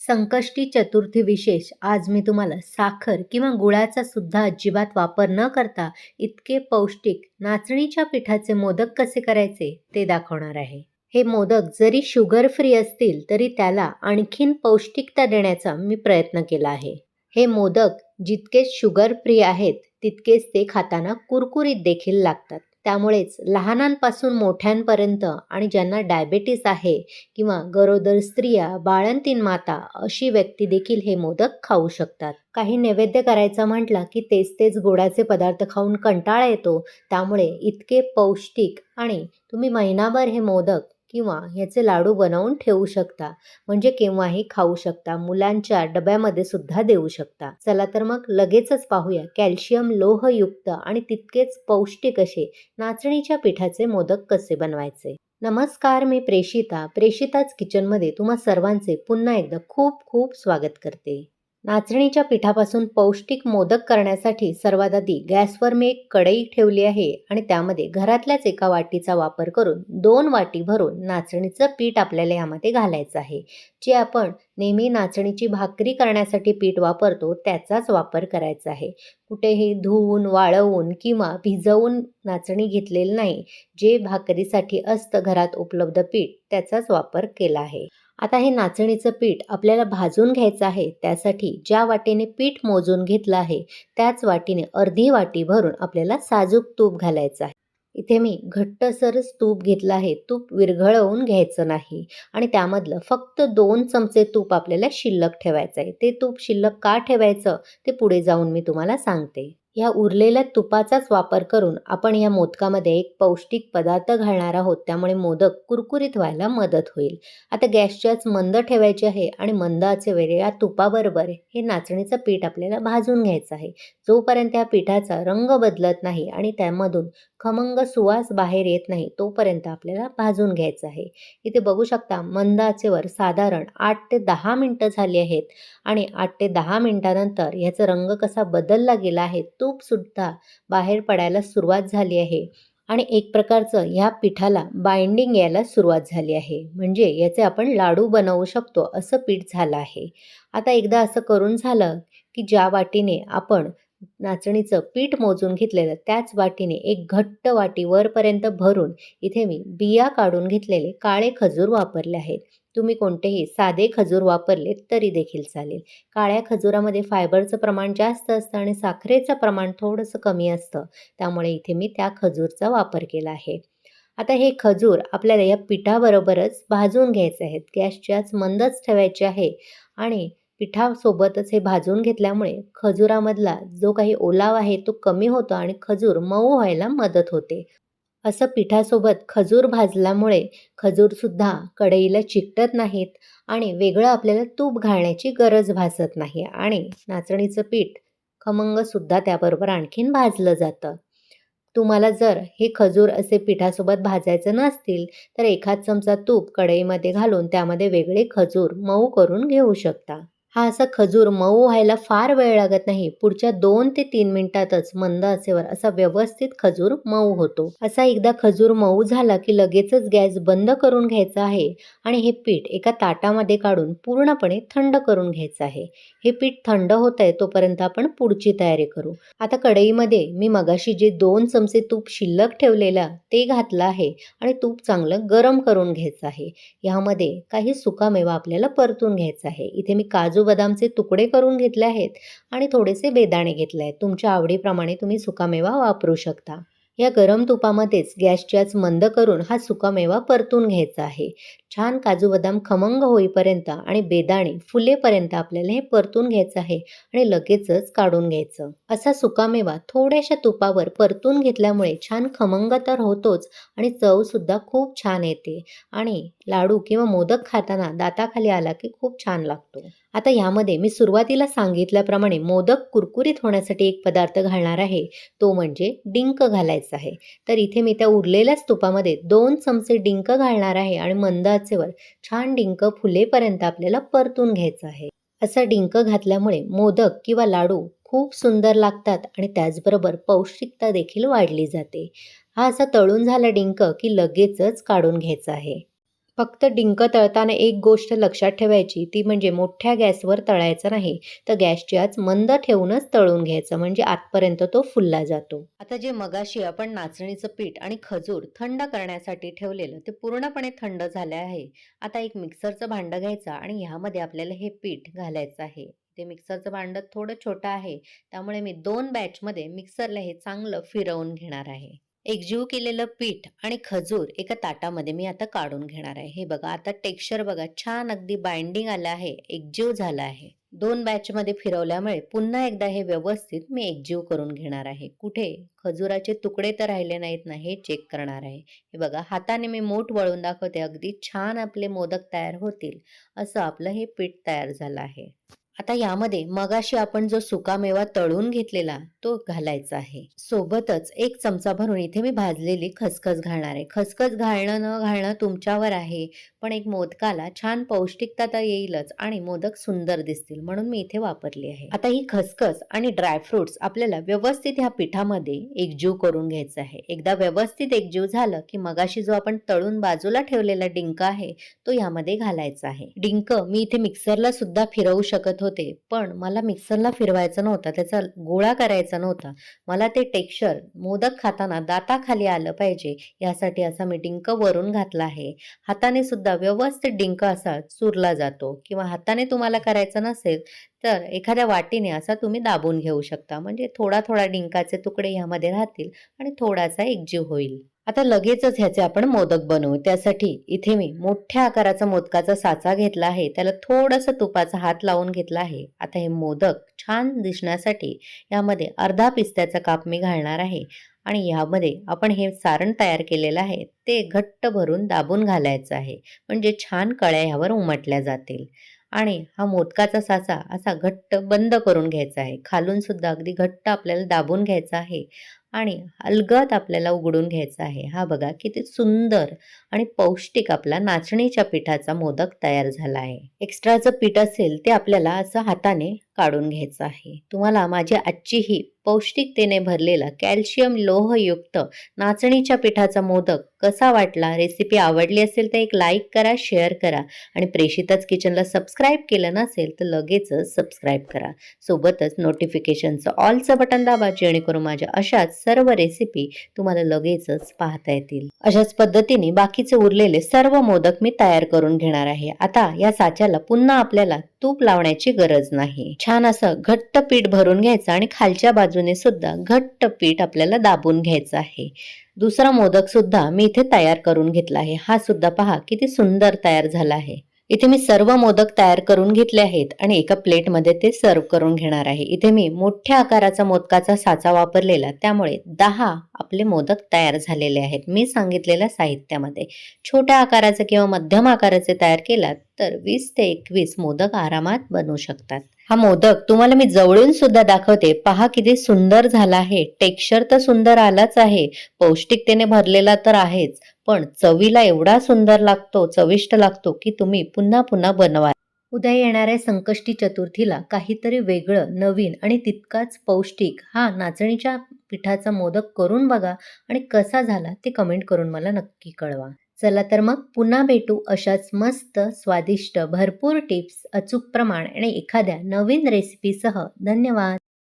संकष्टी चतुर्थी विशेष. आज मी तुम्हाला साखर किंवा गुळाचा सुद्धा अजिबात वापर न करता इतके पौष्टिक नाचणीच्या पिठाचे मोदक कसे करायचे ते दाखवणार आहे. हे मोदक जरी शुगर फ्री असतील तरी त्याला आणखीन पौष्टिकता देण्याचा मी प्रयत्न केला आहे. हे मोदक जितके शुगर फ्री आहेत तितकेच ते खाताना कुरकुरीत देखील लागतात. त्यामुळेच लहानांपासून मोठ्यांपर्यंत आणि ज्यांना डायबेटीस आहे किंवा गरोदर स्त्रिया बाळंतीन माता अशी व्यक्ती देखील हे मोदक खाऊ शकतात. काही नैवेद्य करायचा म्हटला की तेच तेच गोडाचे पदार्थ खाऊन कंटाळा येतो. त्यामुळे इतके पौष्टिक आणि तुम्ही महिनाभर हे मोदक किंवा ह्याचे लाडू बनवून ठेवू शकता. म्हणजे केव्हाही खाऊ शकता. मुलांच्या डब्यामध्ये सुद्धा देऊ शकता. चला तर मग लगेचच पाहूया. कॅल्शियम लोहयुक्त आणि तितकेच पौष्टिक असे नाचणीच्या पिठाचे मोदक कसे बनवायचे? नमस्कार मी प्रेषिता. प्रेषिताच किचनमध्ये तुम्हा सर्वांचे पुन्हा एकदा खूप खूप स्वागत करते. नाचणीच्या पिठापासून पौष्टिक मोदक करण्यासाठी सर्वात आधी गॅसवर मी एक कढई ठेवली आहे आणि त्यामध्ये घरातल्याच एका वाटीचा वापर करून दोन वाटी भरून नाचणीचं पीठ आपल्याला यामध्ये घालायचं आहे. जे आपण नेहमी नाचणीची भाकरी करण्यासाठी पीठ वापरतो त्याचाच वापर करायचा आहे. कुठेही धुवून वाळवून किंवा भिजवून नाचणी घेतलेलं नाही. जे भाकरीसाठी असतं घरात उपलब्ध पीठ त्याचाच वापर केला आहे. आता हे नाचणीचं पीठ आपल्याला भाजून घ्यायचं आहे त्यासाठी ज्या वाटीने पीठ मोजून घेतलं आहे त्याच वाटीने अर्धी वाटी भरून आपल्याला साजूक तूप घालायचं आहे. इथे मी घट्टसरच तूप घेतलं आहे तूप विरघळवून घ्यायचं नाही आणि त्यामधलं फक्त दोन चमचे तूप आपल्याला शिल्लक ठेवायचं आहे. ते तूप शिल्लक का ठेवायचं ते पुढे जाऊन मी तुम्हाला सांगते. या उरलेल्या तुपाचाच वापर करून आपण या मोदकामध्ये एक पौष्टिक पदार्थ घालणार आहोत. त्यामुळे मोदक कुरकुरीत व्हायला मदत होईल. आता गॅसच्याच मंद ठेवायचे आहे आणि मंद आचेवर या तुपाबरोबर हे नाचणीचं पीठ आपल्याला भाजून घ्यायचं आहे. जोपर्यंत या पिठाचा रंग बदलत नाही आणि त्यामधून खमंग सुवास बाहेर येत नाही तोपर्यंत आपल्याला भाजून घ्यायचं आहे. इथे बघू शकता मंद आचेवर साधारण आठ ते दहा मिनटं झाली आहेत आणि आठ ते दहा मिनटानंतर ह्याचा रंग कसा बदलला गेला आहे तो तूपसुद्धा बाहेर पडायला सुरुवात झाली आहे. आणि एक प्रकारचं ह्या पिठाला बाइंडिंग यायला सुरुवात झाली आहे. म्हणजे याचे आपण लाडू बनवू शकतो असं पीठ झालं आहे. आता एकदा असं करून झालं की ज्या वाटीने आपण नाचणीचं पीठ मोजून घेतलेलं त्याच वाटीने एक घट्ट वाटी वरपर्यंत भरून इथे मी बिया काढून घेतलेले काळे खजूर वापरले आहेत. तुम्ही कोणतेही साधे खजूर वापरले तरी देखील चालेल. काळ्या खजुरामध्ये फायबरचं प्रमाण जास्त असतं आणि साखरेचं प्रमाण थोडंसं कमी असतं. त्यामुळे इथे मी त्या खजूरचा वापर केला आहे. आता हे खजूर आपल्याला या पिठाबरोबरच भाजून घ्यायचे आहेत. गॅसच्याच मंदच ठेवायचे आहे आणि पिठासोबतच हे भाजून घेतल्यामुळे खजुरामधला जो काही ओलाव आहे तो कमी होतो आणि खजूर मऊ व्हायला मदत होते. असं पिठासोबत खजूर भाजल्यामुळे खजूरसुद्धा कढईला चिकटत नाहीत आणि वेगळं आपल्याला तूप घालण्याची गरज भासत नाही आणि नाचणीचं पीठ खमंगसुद्धा त्याबरोबर आणखीन भाजलं जातं. तुम्हाला जर हे खजूर असे पिठासोबत भाजायचं नसतील तर एखाद चमचा तूप कढईमध्ये घालून त्यामध्ये वेगळे खजूर मऊ करून घेऊ शकता. हा असा खजूर मऊ व्हायला फार वेळ लागत नाही. पुढच्या दोन ते तीन मिनिटातच मंद असेवर असा व्यवस्थित खजूर मऊ होतो. असा एकदा खजूर मऊ झाला की लगेचच गॅस बंद करून घ्यायचा आहे आणि हे पीठ एका ताटामध्ये काढून पूर्णपणे थंड करून घ्यायचं आहे. हे पीठ थंड होत आहे तोपर्यंत आपण पुढची तयारी करू. आता कढईमध्ये मी मगाशी जे दोन चमचे तूप शिल्लक ठेवलेला ते घातलं आहे आणि तूप चांगलं गरम करून घ्यायचं आहे. यामध्ये काही सुकामेवा आपल्याला परतून घ्यायचा आहे. इथे मी काजू काजू बदामचे तुकडे करून घेतले आहेत आणि थोडेसे बेदाणे घेतले आहेत. तुमच्या आवडीप्रमाणे तुम्ही सुकामेवा वापरू शकता. या गरम तुपामध्येच गॅसच्याच मंद करून हा सुकामेवा परतून घ्यायचा आहे. छान काजू बदाम खमंग होईपर्यंत आणि बेदाणे फुलेपर्यंत आपल्याला हे परतून घ्यायचं आहे आणि लगेचच काढून घ्यायचं. असा सुकामेवा थोड्याशा तुपावर परतून घेतल्यामुळे छान खमंग तर होतोच आणि चवसुद्धा खूप छान येते. आणि लाडू किंवा मोदक खाताना दाताखाली आला की खूप छान लागतो. आता यामध्ये मी सुरुवातीला सांगितल्याप्रमाणे मोदक कुरकुरीत होण्यासाठी एक पदार्थ घालणार आहे तो म्हणजे डिंक घालायचा आहे. तर इथे मी त्या उरलेल्याच तुपामध्ये दोन चमचे डिंक घालणार आहे आणि मंद आचेवर छान डिंक फुलेपर्यंत आपल्याला परतून घ्यायचं आहे. असा डिंक घातल्यामुळे मोदक किंवा लाडू खूप सुंदर लागतात आणि त्याचबरोबर पौष्टिकता देखील वाढली जाते. हा असा तळून झाला डिंक की लगेचच काढून घ्यायचा आहे. फक्त डिंक तळताना एक गोष्ट लक्षात ठेवायची ती म्हणजे मोठ्या गॅसवर तळायचं नाही. तर गॅसची आच मंद ठेवूनच तळून घ्यायचं म्हणजे आतपर्यंत तो फुलला जातो. आता जे मगाशी आपण नाचणीचं पीठ आणि खजूर थंड करण्यासाठी ठेवलेलं ते पूर्णपणे थंड झाले आहे. आता एक मिक्सरचं भांडं घ्यायचं आणि ह्यामध्ये आपल्याला हे पीठ घालायचं आहे. ते मिक्सरचं भांडं थोडं छोटं आहे त्यामुळे मी दोन बॅचमध्ये मिक्सरला हे चांगलं फिरवून घेणार आहे. एकजीव केलेलं पीठ आणि खजूर एका ताटामध्ये मी आता काढून घेणार आहे. हे बघा आता टेक्स्चर बघा छान अगदी बाइंडिंग आलं आहे एकजीव झाला आहे. दोन बॅचमध्ये फिरवल्यामुळे पुन्हा एकदा हे व्यवस्थित मी एकजीव करून घेणार आहे. कुठे? खजुराचे तुकडे तर राहिले नाहीत ना हे चेक करणार आहे. हे बघा हाताने मी मोठ वळून दाखवते अगदी छान आपले मोदक तयार होतील असं आपलं हे पीठ तयार झालं आहे. आता यामध्ये मगाशी आपण जो सुकामेवा तळून घेतलेला तो घालायचा आहे. सोबतच एक चमचा भरून इथे मी भाजलेली खसखस घालणार आहे. खसखस घालणं न घालणं तुमच्यावर आहे पण एक मोदकाला छान पौष्टिकता तर येईलच आणि मोदक सुंदर दिसतील म्हणून मी इथे वापरली आहे. आता ही खसखस आणि ड्रायफ्रुट्स आपल्याला व्यवस्थित ह्या पिठामध्ये एकजीव करून घ्यायचं आहे. एकदा व्यवस्थित एकजीव झालं की मगाशी जो आपण तळून बाजूला ठेवलेला डिंक आहे तो यामध्ये घालायचा आहे. डिंक मी इथे मिक्सरला सुद्धा फिरवू शकत होते. होते. पण मला मिक्सरला फिरवायचं नव्हता त्याचा गोळा करायचा नव्हता. मला ते टेक्स्चर मोदक खाताना दाताखाली आलं पाहिजे यासाठी असा मी डिंक वरून घातला आहे. हाताने सुद्धा व्यवस्थित डिंक असा चुरला जातो किंवा हाताने तुम्हाला करायचं नसेल तर एखाद्या वाटीने असा तुम्ही दाबून घेऊ शकता. म्हणजे थोडा थोडा डिंकाचे तुकडे ह्यामध्ये राहतील आणि थोडासा एकजीव होईल. आता लगेचच ह्याचे आपण मोदक बनवू. त्यासाठी इथे मी मोठ्या आकाराचा मोदकाचा साचा घेतला आहे. त्याला थोडंसं तुपाचा हात लावून घेतला आहे. आता हे मोदक छान दिसण्यासाठी यामध्ये अर्धा पिस्त्याचा काप मी घालणार आहे. आणि यामध्ये आपण हे सारण तयार केलेलं आहे. ते घट्ट भरून दाबून घालायचं आहे. म्हणजे छान कळ्या ह्यावर उमटल्या जातील. आणि हा मोदकाचा साचा असा घट्ट बंद करून घ्यायचा आहे. खालून सुद्धा अगदी घट्ट आपल्याला दाबून घ्यायचा आहे. आणि अलगद आपल्याला उघडून घ्यायचा आहे. हा बघा किती सुंदर आणि पौष्टिक आपला नाचणीच्या पिठाचा मोदक तयार झाला आहे. एक्स्ट्राचं पीठ असेल ते आपल्याला असं हाताने काढून घ्यायचं आहे. तुम्हाला माझी आजची ही पौष्टिकतेने भरलेला कॅल्शियम लोहयुक्त नाचणीच्या पिठाचा मोदक कसा वाटला रेसिपी आवडली असेल तर एक लाईक करा शेअर करा आणि प्रेषितच किचनला सबस्क्राईब केलं नसेल तर लगेचच सबस्क्राईब करा. सोबतच नोटिफिकेशनचं ऑलचं बटन दाबा जेणेकरून माझ्या अशाच सर्व रेसिपी तुम्हाला लगेचच पाहता येतील. अशाच पद्धतीने बाकीचे उरलेले सर्व मोदक मी तयार करून घेणार आहे. आता या साच्याला पुन्हा आपल्याला तूप लावण्याची गरज नाही. छान असं घट्ट पीठ भरून घ्यायचं आणि खालच्या बाजूने सुद्धा घट्ट पीठ आपल्याला दाबून घ्यायचं आहे. दुसरा मोदक सुद्धा मी इथे तयार करून घेतला आहे. हा सुद्धा पहा किती सुंदर तयार झाला आहे. इथे मी सर्व मोदक तयार करून घेतले आहेत आणि एका प्लेटमध्ये ते सर्व करून घेणार आहे. इथे मी मोठ्या आकाराचा मोदकाचा साचा वापरलेला त्यामुळे दहा आपले मोदक तयार झालेले आहेत. मी सांगितलेल्या साहित्यामध्ये छोट्या आकाराचे किंवा मध्यम आकाराचे तयार केलात तर वीस ते एकवीस मोदक आरामात बनवू शकतात. हा मोदक तुम्हाला मी जवळून सुद्धा दाखवते. पहा किती सुंदर झाला आहे. टेक्स्चर तर सुंदर आलाच आहे. पौष्टिकतेने भरलेला तर आहेच. पण चवीला एवढा सुंदर लागतो चविष्ट लागतो की तुम्ही पुन्हा पुन्हा बनवा उद्या येणाऱ्या संकष्टी चतुर्थीला काहीतरी वेगळं नवीन आणि तितकाच पौष्टिक हा नाचणीच्या पिठाचा मोदक करून बघा आणि कसा झाला ते कमेंट करून मला नक्की कळवा. चला तर मग पुन्हा भेटू अशाच मस्त स्वादिष्ट भरपूर टिप्स अचूक प्रमाण आणि एखाद्या नवीन रेसिपीसह धन्यवाद.